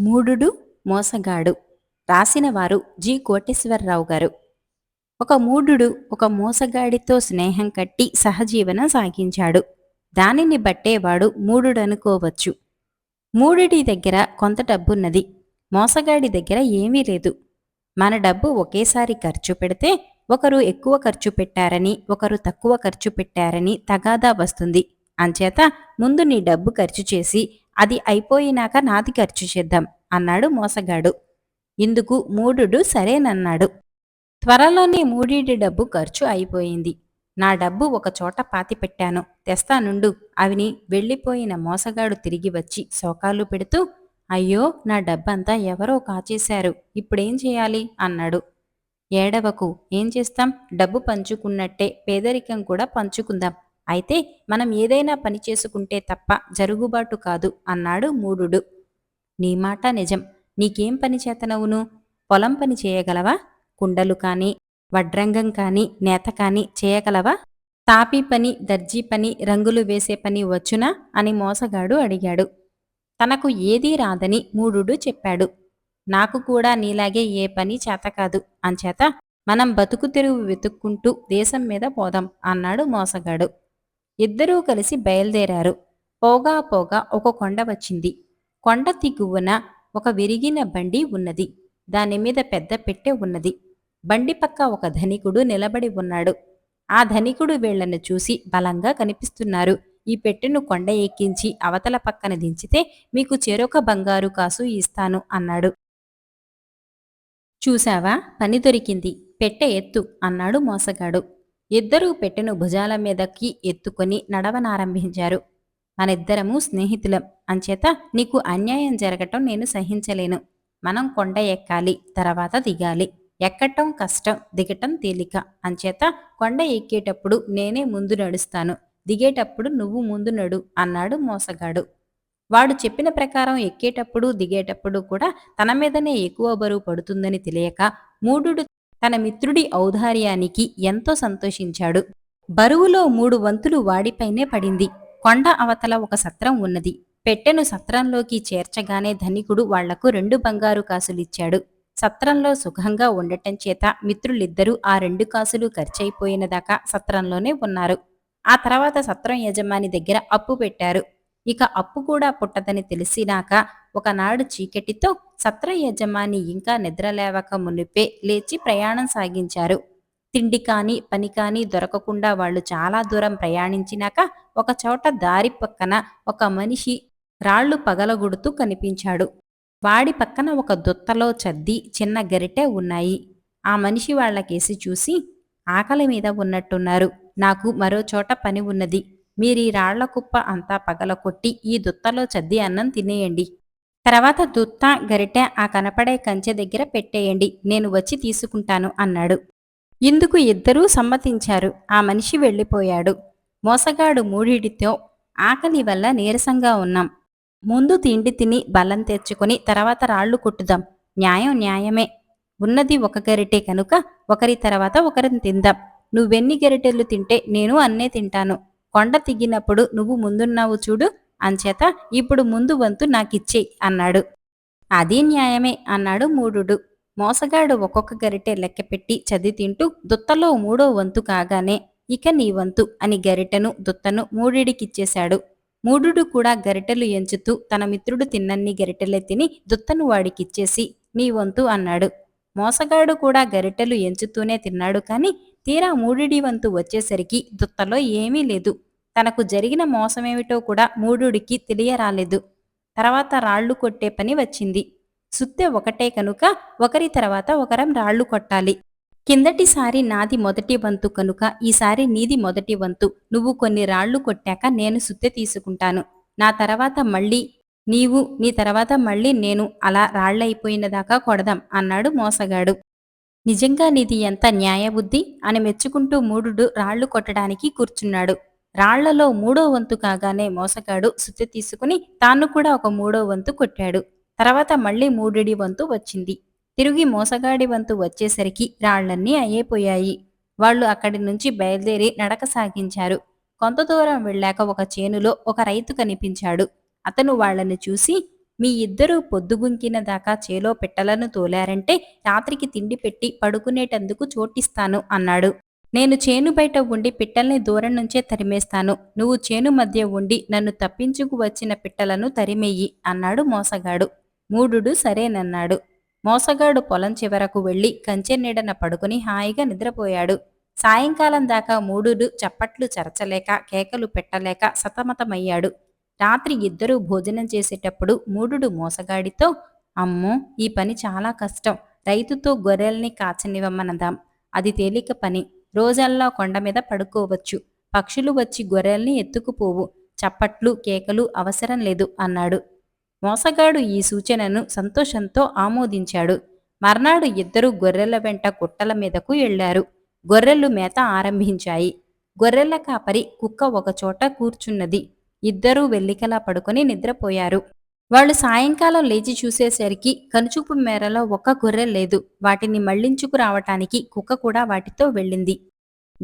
మూడుడు మోసగాడు రాసినవారు జి. కోటేశ్వరరావు గారు. ఒక మూఢుడు ఒక మోసగాడితో స్నేహం కట్టి సహజీవనం సాగించాడు. దానిని బట్టేవాడు మూఢుడనుకోవచ్చు. మూడుడి దగ్గర కొంత డబ్బున్నది మోసగాడి దగ్గర ఏమీ లేదు. మన డబ్బు ఒకేసారి ఖర్చు పెడితే ఒకరు ఎక్కువ ఖర్చు పెట్టారని ఒకరు తక్కువ ఖర్చు పెట్టారని తగాదా వస్తుంది. అంచేత ముందు నీ డబ్బు ఖర్చు చేసి అది అయిపోయినాక నాది ఖర్చు చేద్దాం అన్నాడు మోసగాడు. ఇందుకు మూఢుడు సరేనన్నాడు. త్వరలోనే మూడీడి డబ్బు ఖర్చు అయిపోయింది. నా డబ్బు ఒక చోట పాతిపెట్టాను తెస్తానుండు అవిని వెళ్ళిపోయిన మోసగాడు తిరిగి వచ్చి శోకాలు పెడుతూ అయ్యో నా డబ్బంతా ఎవరో కాచేశారు. ఇప్పుడేం చేయాలి? అన్నాడు. ఏడవకు. ఏం చేస్తాం? డబ్బు పంచుకున్నట్టే పేదరికం కూడా పంచుకుందాం. అయితే మనం ఏదైనా పని చేసుకుంటే తప్ప జరుగుబాటు కాదు అన్నాడు మూఢుడు. నీ మాట నిజం. నీకేం పని చేతనవును? పొలం పని చేయగలవా? కుండలు కానీ వడ్రంగం కానీ నేత కానీ చేయగలవా? తాపీ పని దర్జీ పని రంగులు వేసే పని వచ్చునా? అని మోసగాడు అడిగాడు. తనకు ఏదీ రాదని మూఢుడు చెప్పాడు. నాకు కూడా నీలాగే ఏ పని చేతకాదు అంచేత మనం బతుకు తెరువు వెతుక్కుంటూ దేశం మీద పోదాం అన్నాడు మోసగాడు. ఇద్దరూ కలిసి బయలుదేరారు. పోగా పోగా ఒక కొండ వచ్చింది. కొండ దిగువన ఒక విరిగిన బండి ఉన్నది. దాని మీద పెద్ద పెట్టె ఉన్నది. బండి పక్క ఒక ధనికుడు నిలబడి ఉన్నాడు. ఆ ధనికుడు వీళ్ళను చూసి బలంగా కనిపిస్తున్నారు. ఈ పెట్టెను కొండ ఎక్కించి అవతల పక్కన దించితే మీకు చెరొక బంగారు కాసు ఇస్తాను అన్నాడు. చూశావా? పని దొరికింది. పెట్టె ఎత్తు అన్నాడు మోసగాడు. ఇద్దరూ పెట్టెను భుజాల మీదకి ఎత్తుకొని నడవనారంభించారు. మనిద్దరము స్నేహితులం. అంచేత నీకు అన్యాయం జరగటం నేను సహించలేను. మనం కొండ ఎక్కాలి తర్వాత దిగాలి. ఎక్కటం కష్టం దిగటం తేలిక. అంచేత కొండ ఎక్కేటప్పుడు నేనే ముందు నడుస్తాను. దిగేటప్పుడు నువ్వు ముందు నడు అన్నాడు మోసగాడు. వాడు చెప్పిన ప్రకారం ఎక్కేటప్పుడు దిగేటప్పుడు కూడా తన మీదనే ఎక్కువ బరువు పడుతుందని తెలియక మూఢుడు తన మిత్రుడి ఔదార్యానికి ఎంతో సంతోషించాడు. బరువులో మూడు వంతులు వాడిపైనే పడింది. కొండ అవతల ఒక సత్రం ఉన్నది. పెట్టెను సత్రంలోకి చేర్చగానే ధనికుడు వాళ్ళకు రెండు బంగారు కాసులిచ్చాడు. సత్రంలో సుఖంగా ఉండటం చేత మిత్రులిద్దరూ ఆ రెండు కాసులు ఖర్చయిపోయిన దాకా సత్రంలోనే ఉన్నారు. ఆ తర్వాత సత్రం యజమాని దగ్గర అప్పు పెట్టారు. ఇక అప్పు కూడా పుట్టదని తెలిసినాక ఒకనాడు చీకటితో సత్ర యజమాని ఇంకా నిద్రలేవక మునిపే లేచి ప్రయాణం సాగించారు. తిండి కాని పని కాని దొరకకుండా వాళ్ళు చాలా దూరం ప్రయాణించినాక ఒక చోట దారి పక్కన ఒక మనిషి రాళ్ళు పగలగొడుతూ కనిపించాడు. వాడి పక్కన ఒక దుత్తలో చద్ది చిన్న గరిటె ఉన్నాయి. ఆ మనిషి వాళ్ళకేసి చూసి ఆకలి మీద ఉన్నట్టున్నారు. నాకు మరో చోట పని ఉన్నది. మీరీ రాళ్ళ కుప్ప అంతా పగలకొట్టి ఈ దుత్తలో చద్ది అన్నం తినేయండి. తర్వాత దుత్త గరిటె ఆ కనపడే కంచె దగ్గర పెట్టేయండి నేను వచ్చి తీసుకుంటాను అన్నాడు. ఇందుకు ఇద్దరూ సమ్మతించారు ఆ మనిషి వెళ్ళిపోయాడు. మోసగాడు మూడిటితో ఆకలి వల్ల నీరసంగా ఉన్నాం. ముందు తిండి తిని బలం తెచ్చుకొని తర్వాత రాళ్ళు కొట్టుదాం. న్యాయం న్యాయమే. ఉన్నది ఒక గరిటె కనుక ఒకరి తర్వాత ఒకరిని తిందాం. నువ్వెన్ని గరిటెలు తింటే నేను అన్నే తింటాను. కొండ తిగినప్పుడు నువ్వు ముందున్నావు చూడు. అంచేత ఇప్పుడు ముందు వంతు నాకిచ్చే అన్నాడు. అది న్యాయమే అన్నాడు మూఢుడు. మోసగాడు ఒక్కొక్క గరిటె లెక్కపెట్టి చది తింటూ దుత్తలో మూడో వంతు కాగానే ఇక నీ వంతు అని గరిటెను దుత్తను మూడిడికిచ్చేశాడు. మూఢుడు కూడా గరిటెలు ఎంచుతూ తన మిత్రుడు తిన్నన్ని గరిటెలే తిని దుత్తను వాడికిచ్చేసి నీ వంతు అన్నాడు. మోసగాడు కూడా గరిటెలు ఎంచుతూనే తిన్నాడు కాని తీరా మూడిడి వంతు వచ్చేసరికి దుత్తలో ఏమీ లేదు. తనకు జరిగిన మోసమేమిటో కూడా మూఢుడికి తెలియరాలేదు. తర్వాత రాళ్ళు కొట్టే పని వచ్చింది. సుత్తె ఒకటే కనుక ఒకరి తర్వాత ఒకరం రాళ్ళు కొట్టాలి. కిందటిసారి నాది మొదటి వంతు కనుక ఈసారి నీది మొదటి వంతు. నువ్వు కొన్ని రాళ్ళు కొట్టాక నేను సుత్తె తీసుకుంటాను. నా తర్వాత మళ్ళీ నీవు నీ తర్వాత మళ్ళీ నేను అలా రాళ్ళైపోయిన దాకా కొడదాం అన్నాడు మోసగాడు. నిజంగా నీది ఎంత న్యాయబుద్ధి? అని మెచ్చుకుంటూ మూడుడు రాళ్ళు కొట్టడానికి కూర్చున్నాడు. రాళ్ళలో మూడో వంతు కాగానే మోసగాడు సుత్తి తీసుకుని తాను కూడా ఒక మూడో వంతు కొట్టాడు. తర్వాత మళ్ళీ మూడిడి వంతు వచ్చింది. తిరిగి మోసగాడి వంతు వచ్చేసరికి రాళ్ళన్నీ అయ్యేపోయాయి. వాళ్ళు అక్కడి నుంచి బయలుదేరి నడక సాగించారు. కొంత దూరం వెళ్ళాక ఒక చేనులో ఒక రైతు కనిపించాడు. అతను వాళ్ళని చూసి మీ ఇద్దరూ పొద్దుగుంకిన దాకా చేలో పెట్టలను తోలారంటే రాత్రికి తిండి పెట్టి పడుకునేటందుకు చోటిస్తాను అన్నాడు. నేను చేను బయట ఉండి పిట్టల్ని దూరం నుంచే తరిమేస్తాను. నువ్వు చేను మధ్య ఉండి నన్ను తప్పించుకు వచ్చిన పిట్టలను తరిమెయ్యి అన్నాడు మోసగాడు. మూడుడు సరేనన్నాడు. మోసగాడు పొలం చివరకు వెళ్ళి కంచె నీడన పడుకుని హాయిగా నిద్రపోయాడు. సాయంకాలం దాకా మూడుడు చప్పట్లు చరచలేక కేకలు పెట్టలేక సతమతమయ్యాడు. రాత్రి ఇద్దరూ భోజనం చేసేటప్పుడు మూడుడు మోసగాడితో అమ్మో ఈ పని చాలా కష్టం. రైతుతో గొర్రెల్ని కాచనివ్వమనదాం. అది తేలిక పని. రోజల్లా కొండ మీద పడుకోవచ్చు. పక్షులు వచ్చి గొర్రెల్ని ఎత్తుకుపోవు. చప్పట్లు కేకలు అవసరం లేదు అన్నాడు. మోసగాడు ఈ సూచనను సంతోషంతో ఆమోదించాడు. మర్నాడు ఇద్దరు గొర్రెల వెంట కుట్టల మీదకు వెళ్ళారు గొర్రెలు మేత ఆరంభించాయి. గొర్రెల కాపరి కుక్క ఒకచోట కూర్చున్నది. ఇద్దరూ వెల్లికలా పడుకొని నిద్రపోయారు. వాళ్ళు సాయంకాలం లేచి చూసేసరికి కనుచూపు మేరలో ఒక్క గొర్రె లేదు. వాటిని మళ్ళించుకు రావటానికి కుక్క కూడా వాటితో వెళ్ళింది.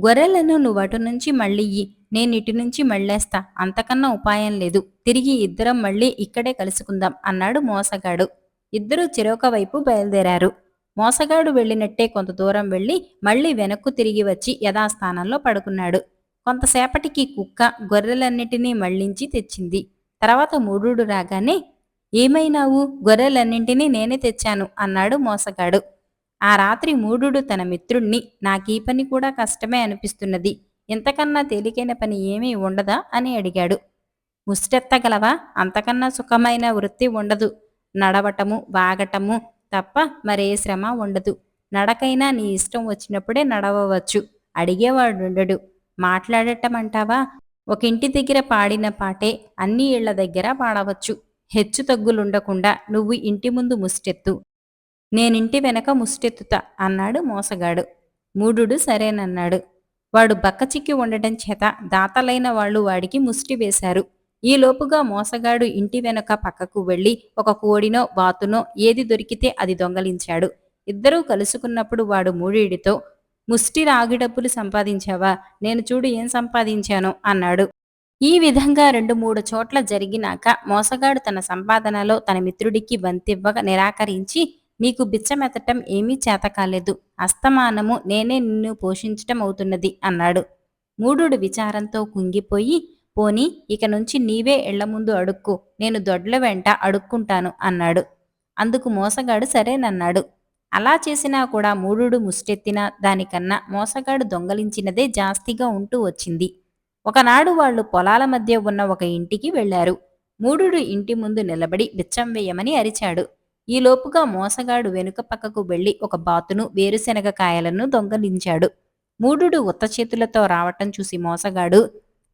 గొర్రెలను నువ్వు అటు నుంచి మళ్ళీ నేనిటి నుంచి మళ్ళేస్తా. అంతకన్నా ఉపాయం లేదు. తిరిగి ఇద్దరం మళ్ళీ ఇక్కడే కలుసుకుందాం అన్నాడు మోసగాడు. ఇద్దరూ చెరొక వైపు బయలుదేరారు. మోసగాడు వెళ్ళినట్టే కొంత దూరం వెళ్ళి మళ్ళీ వెనక్కు తిరిగి వచ్చి యథాస్థానంలో పడుకున్నాడు. కొంతసేపటికి కుక్క గొర్రెలన్నిటినీ మళ్ళించి తెచ్చింది. తర్వాత మూడు రాగానే ఏమైనావు? గొర్రెలన్నింటినీ నేనే తెచ్చాను అన్నాడు మోసగాడు. ఆ రాత్రి మూడుడు తన మిత్రుణ్ణి నాకీ పని కూడా కష్టమే అనిపిస్తున్నది. ఇంతకన్నా తేలికైన పని ఏమీ ఉండదా? అని అడిగాడు. ముష్టెత్తగలవా? అంతకన్నా సుఖమైన వృత్తి ఉండదు. నడవటము వాగటము తప్ప మరే శ్రమ ఉండదు. నడకైనా నీ ఇష్టం వచ్చినప్పుడే నడవవచ్చు అడిగేవాడుండడు. మాట్లాడటం అంటావా ఒక ఇంటి దగ్గర పాడిన పాటే అన్ని ఇళ్ళ దగ్గర పాడవచ్చు. హెచ్చు తగ్గులుండకుండా నువ్వు ఇంటి ముందు ముష్టెత్తు. నేనింటి వెనక ముష్టెత్తుతా అన్నాడు మోసగాడు. మూడుడు సరేనన్నాడు. వాడు బక్కచిక్కి ఉండటం చేత దాతలైన వాళ్ళు వాడికి ముష్టి వేశారు. ఈలోపుగా మోసగాడు ఇంటి వెనక పక్కకు వెళ్ళి ఒక కోడినో బాతునో ఏది దొరికితే అది దొంగలించాడు. ఇద్దరూ కలుసుకున్నప్పుడు వాడు మూడీడితో ముష్టి రాగి డబ్బులు సంపాదించావా? నేను చూడు ఏం సంపాదించానో అన్నాడు. ఈ విధంగా రెండు మూడు చోట్ల జరిగినాక మోసగాడు తన సంపాదనలో తన మిత్రుడికి వంతివ్వగా నిరాకరించి నీకు బిచ్చమెత్తటం ఏమీ చేత కాలేదు అస్తమానము నేనే నిన్ను పోషించటం అవుతున్నది అన్నాడు. మూడుడు విచారంతో కుంగిపోయి పోని ఇక నుంచి నీవే ఇళ్ళ ముందు అడుక్కు. నేను దొడ్ల వెంట అడుక్కుంటాను అన్నాడు. అందుకు మోసగాడు సరేనన్నాడు. అలా చేసినా కూడా మూడుడు ముష్టెత్తినా దానికన్నా మోసగాడు దొంగలించినదే జాస్తిగా ఉంటూ వచ్చింది. ఒకనాడు వాళ్ళు పొలాల మధ్య ఉన్న ఒక ఇంటికి వెళ్ళారు మూడుడు ఇంటి ముందు నిలబడి బిచ్చం వేయమని అరిచాడు. ఈలోపుగా మోసగాడు వెనుక పక్కకు వెళ్ళి ఒక బాతును వేరుశెనగ కాయలను దొంగలించాడు. మూడుడు ఉత్త చేతులతో రావటం చూసి మోసగాడు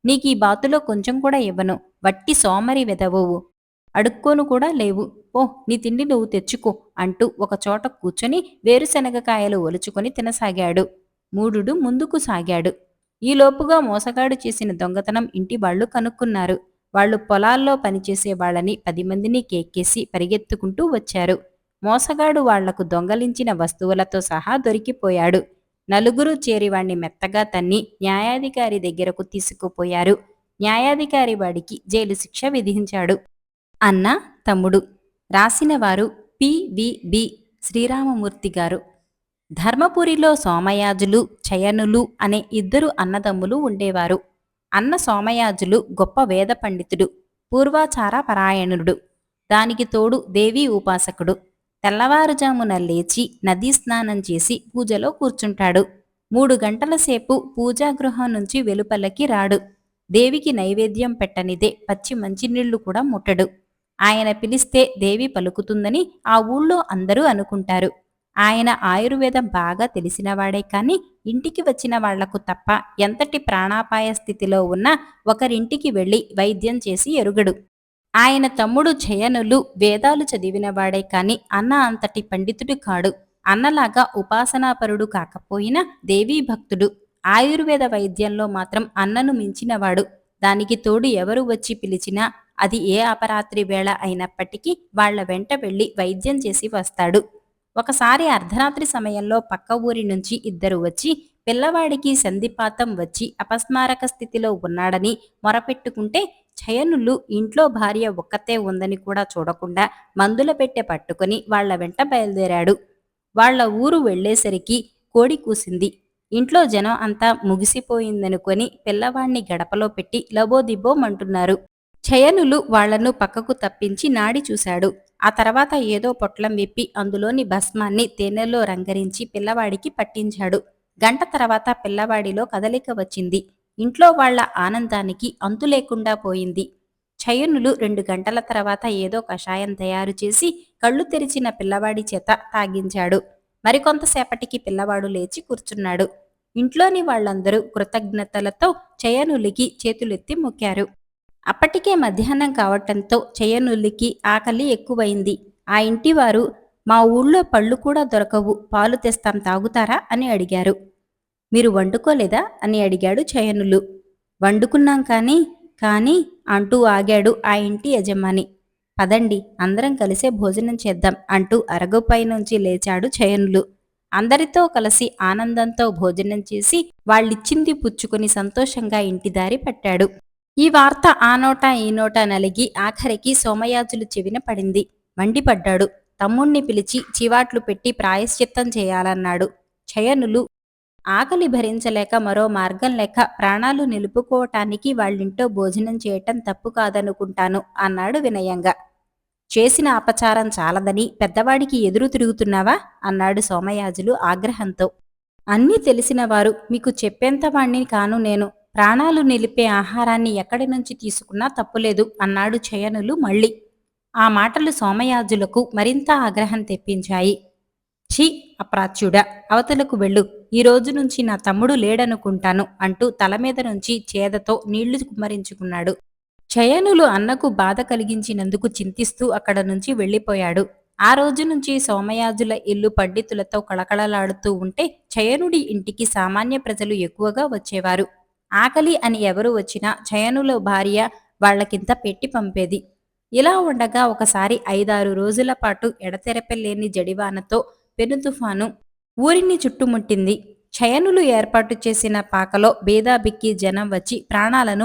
నీకీ బాతులో కొంచెం కూడా ఇవ్వను. వట్టి సోమరి వెదవవు. అడుక్కోను కూడా లేవు. ఓ నీ తిండి నువ్వు తెచ్చుకో అంటూ ఒకచోట కూర్చొని వేరుశెనగ కాయలు ఒలుచుకొని తినసాగాడు. మూడుడు ముందుకు సాగాడు. ఈలోపుగా మోసగాడు చేసిన దొంగతనం ఇంటి వాళ్ళు కనుక్కున్నారు. వాళ్ళు పొలాల్లో పనిచేసే వాళ్ళని పది మందిని కేక్కేసి పరిగెత్తుకుంటూ వచ్చారు. మోసగాడు వాళ్ళకు దొంగలించిన వస్తువులతో సహా దొరికిపోయాడు. నలుగురు చేరివాణ్ణి మెత్తగా తన్ని న్యాయాధికారి దగ్గరకు తీసుకుపోయారు. న్యాయాధికారి వాడికి జైలు శిక్ష విధించాడు. అన్న తమ్ముడు. రాసినవారు పివిబి శ్రీరామమూర్తి గారు. ధర్మపురిలో సోమయాజులు చయనులు అనే ఇద్దరు అన్నదమ్ములు ఉండేవారు. అన్న సోమయాజులు గొప్ప వేద పండితుడు పూర్వాచార పరాయణుడు. దానికి తోడు దేవీ ఉపాసకుడు. తెల్లవారుజామున లేచి నదీ స్నానం చేసి పూజలో కూర్చుంటాడు. మూడు గంటల సేపు పూజాగృహం నుంచి వెలుపలకి రాడు. దేవికి నైవేద్యం పెట్టనిదే పచ్చి మంచినీళ్ళు కూడా ముట్టడు. ఆయన పిలిస్తే దేవి పలుకుతుందని ఆ ఊళ్ళో అందరూ అనుకుంటారు. ఆయన ఆయుర్వేదం బాగా తెలిసినవాడే కాని ఇంటికి వచ్చిన వాళ్ళకు తప్ప ఎంతటి ప్రాణాపాయ స్థితిలో ఉన్నా ఒకరింటికి వెళ్ళి వైద్యం చేసి ఎరుగడు. ఆయన తమ్ముడు జయనులు వేదాలు చదివినవాడే కాని అన్న అంతటి పండితుడు కాడు. అన్నలాగా ఉపాసనాపరుడు కాకపోయినా దేవీ భక్తుడు. ఆయుర్వేద వైద్యంలో మాత్రం అన్నను మించినవాడు. దానికి తోడు ఎవరు వచ్చి పిలిచినా అది ఏ అపరాత్రి వేళ అయినప్పటికీ వాళ్ళ వెంట వెళ్ళి వైద్యం చేసి వస్తాడు. ఒకసారి అర్ధరాత్రి సమయంలో పక్క ఊరి నుంచి ఇద్దరు వచ్చి పిల్లవాడికి సంధిపాతం వచ్చి అపస్మారక స్థితిలో ఉన్నాడని మొరపెట్టుకుంటే చయనులు ఇంట్లో భార్య ఒక్కతే ఉందని కూడా చూడకుండా మందుల పెట్టె పట్టుకుని వాళ్ళ వెంట బయలుదేరాడు. వాళ్ళ ఊరు వెళ్ళేసరికి కోడి కూసింది. ఇంట్లో జనం అంతా ముగిసిపోయిందనుకొని పిల్లవాణ్ణి గడపలో పెట్టి లబోదిబోమంటున్నారు. చయనులు వాళ్ళను పక్కకు తప్పించి నాడి చూశాడు. ఆ తర్వాత ఏదో పొట్లం విప్పి అందులోని భస్మాన్ని తేనెలో రంగరించి పిల్లవాడికి పట్టించాడు. గంట తర్వాత పిల్లవాడిలో కదలిక వచ్చింది. ఇంట్లో వాళ్ళ ఆనందానికి అంతు లేకుండా పోయింది. చయనులు రెండు గంటల తర్వాత ఏదో కషాయం తయారు చేసి కళ్ళు తెరిచిన పిల్లవాడి చేత తాగించాడు. మరికొంతసేపటికి పిల్లవాడు లేచి కూర్చున్నాడు. ఇంట్లోని వాళ్ళందరూ కృతజ్ఞతలతో చయనులికి చేతులెత్తి మొక్కారు. అప్పటికే మధ్యాహ్నం కావటంతో చయనుల్లికి ఆకలి ఎక్కువైంది. ఆ ఇంటివారు మా ఊళ్ళో పళ్ళు కూడా దొరకవు పాలు తెస్తాం తాగుతారా? అని అడిగారు. మీరు వండుకోలేదా? అని అడిగాడు చయనులు వండుకున్నాం కానీ కానీ అంటూ ఆగాడు ఆ ఇంటి యజమాని. పదండి అందరం కలిసే భోజనం చేద్దాం అంటూ అరగుపై నుంచి లేచాడు చయనులు అందరితో కలిసి ఆనందంతో భోజనం చేసి వాళ్ళిచ్చింది పుచ్చుకుని సంతోషంగా ఇంటి దారి పట్టాడు. ఈ వార్త ఆ నోట ఈ నోట నలిగి ఆఖరికి సోమయాజులు చెవిన పడింది. మండిపడ్డాడు. తమ్ముణ్ణి పిలిచి చివాట్లు పెట్టి ప్రాయశ్చిత్తం చేయాలన్నాడు. చయనులు ఆకలి భరించలేక మరో మార్గం లేక ప్రాణాలు నిలుపుకోవటానికి వాళ్ళింటో భోజనం చేయటం తప్పు కాదనుకుంటాను అన్నాడు వినయంగా. చేసిన అపచారం చాలదని పెద్దవాడికి ఎదురు తిరుగుతున్నావా? అన్నాడు సోమయాజులు ఆగ్రహంతో. అన్నీ తెలిసినవారు మీకు చెప్పేంత వాణ్ణి కాను నేను. ప్రాణాలు నిలిపే ఆహారాన్ని ఎక్కడి నుంచి తీసుకున్నా తప్పులేదు అన్నాడు చయనులు మళ్ళీ. ఆ మాటలు సోమయాజులకు మరింత ఆగ్రహం తెప్పించాయి. ఛీ అప్రాచ్యుడా అవతలకు వెళ్ళు. ఈ రోజు నుంచి నా తమ్ముడు లేడనుకుంటాను అంటూ తల మీద నుంచి చేదతో నీళ్ళు కుమ్మరించుకున్నాడు. చయనులు అన్నకు బాధ కలిగించినందుకు చింతిస్తూ అక్కడ నుంచి వెళ్ళిపోయాడు. ఆ రోజు నుంచి సోమయాజుల ఇల్లు పండితులతో కళకళలాడుతూ ఉంటే చయనుడి ఇంటికి సామాన్య ప్రజలు ఎక్కువగా వచ్చేవారు. ఆకలి అని ఎవరు వచ్చినా చయనుల భార్య వాళ్ళకింత పెట్టి పంపేది. ఇలా ఉండగా ఒకసారి ఐదారు రోజుల పాటు ఎడతెరపెలేని జడివానతో పెనుతుఫాను ఊరిని చుట్టుముట్టింది. చయనులు ఏర్పాటు చేసిన పాకలో బేదాబిక్కి జనం వచ్చి ప్రాణాలను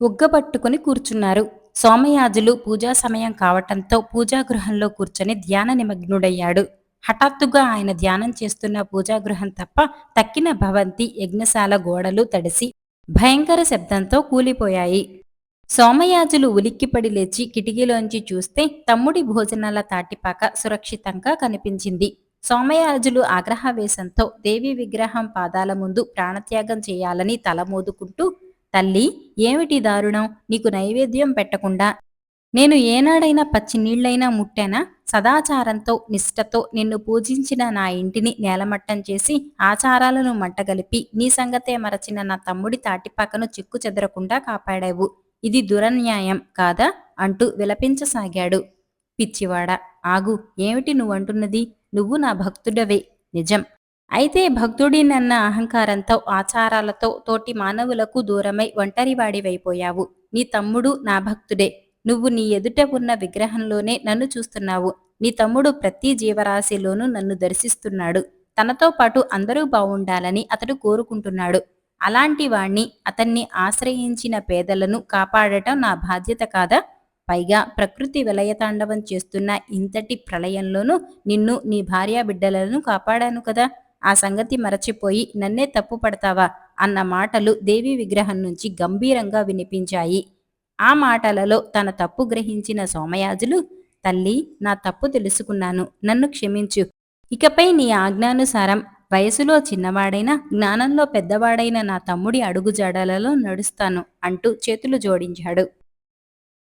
ఉగ్గబట్టుకుని కూర్చున్నారు. సోమయాజులు పూజా సమయం కావటంతో పూజాగృహంలో కూర్చొని ధ్యాన నిమగ్నుడయ్యాడు. హఠాత్తుగా ఆయన ధ్యానం చేస్తున్న పూజాగృహం తప్ప తక్కిన భవంతి యజ్ఞశాల గోడలు తడిసి భయంకర శబ్దంతో కూలిపోయాయి. సోమయాజులు ఉలిక్కిపడి లేచి కిటికీలోంచి చూస్తే తమ్ముడి భోజనాల తాటిపాక సురక్షితంగా కనిపించింది. సోమయాజులు ఆగ్రహవేశంతో దేవి విగ్రహం పాదాల ముందు ప్రాణత్యాగం చేయాలని తలమోదుకుంటూ తల్లి ఏమిటి దారుణం? నీకు నైవేద్యం పెట్టకుండా నేను ఏనాడైనా పచ్చి నీళ్ళైనా ముట్టానా? సదాచారంతో నిష్ఠతో నిన్ను పూజించిన నా ఇంటిని నేలమట్టం చేసి ఆచారాలను మంటగలిపి నీ సంగతే మరచిన నా తమ్ముడి తాటిపాకను చిక్కు చెదరకుండా కాపాడావు. ఇది దురన్యాయం కాదా? అంటూ విలపించసాగాడు. పిచ్చివాడ ఆగు ఏమిటి నువ్వంటున్నది? నువ్వు నా భక్తుడవే నిజం. అయితే భక్తుడినన్న అహంకారంతో ఆచారాలతో తోటి మానవులకు దూరమై ఒంటరివాడివైపోయావు. నీ తమ్ముడు నా భక్తుడే నువ్వు నీ ఎదుట ఉన్న విగ్రహంలోనే నన్ను చూస్తున్నావు. నీ తమ్ముడు ప్రతి జీవరాశిలోనూ నన్ను దర్శిస్తున్నాడు. తనతో పాటు అందరూ బావుండాలని అతడు కోరుకుంటున్నాడు. అలాంటి వాణ్ణి అతన్ని ఆశ్రయించిన పేదలను కాపాడటం నా బాధ్యత కాదా? పైగా ప్రకృతి విలయతాండవం చేస్తున్న ఇంతటి ప్రళయంలోనూ నిన్ను నీ భార్యా బిడ్డలను కాపాడాను కదా? ఆ సంగతి మరచిపోయి నన్నే తప్పు పడతావా అన్న మాటలు దేవి విగ్రహం నుంచి గంభీరంగా వినిపించాయి. ఆ మాటలలో తన తప్పు గ్రహించిన సోమయాజులు తల్లి నా తప్పు తెలుసుకున్నాను నన్ను క్షమించు. ఇకపై నీ ఆజ్ఞానుసారం వయసులో చిన్నవాడైన జ్ఞానంలో పెద్దవాడైన నా తమ్ముడి అడుగుజాడలలో నడుస్తాను అంటూ చేతులు జోడించాడు.